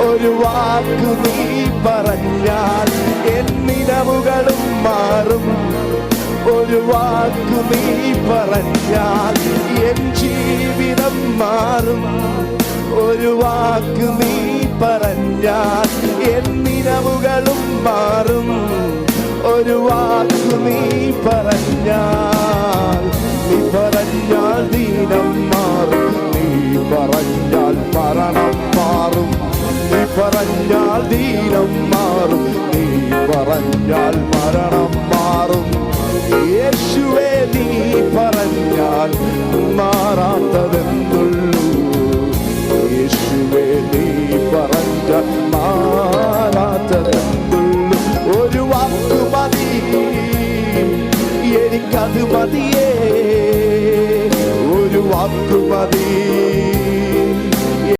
ഒരു വാക്ക് നീ പറഞ്ഞാൽ എന്നിനവുകളും മാറും. ഒരു വാക്ക് നീ പറഞ്ഞാൽ എൻ ജീവിതം മാറും. ഒരു വാക്ക് നീ പറഞ്ഞാൽ എന്നിനവുകളും മാറും. ഒരു വാക്ക് നീ പറഞ്ഞാൽ നീ പറഞ്ഞാൽ ദീനം മാറും. നീ പറഞ്ഞാൽ മാറും പറഞ്ഞാൽ ദീനം മാറും. നീ പറഞ്ഞാൽ മരണം മാറും. യേശുവേ നീ പറഞ്ഞാൽ മാറാത്തതെന്നുള്ളൂ യേശുവേ നീ പറഞ്ഞാൽ മാറാത്തതെന്നുള്ളൂ ഒരു വാക്ക് മതി. എനിക്കത് മതിയേ. ഒരു വാക്കു മതിയേ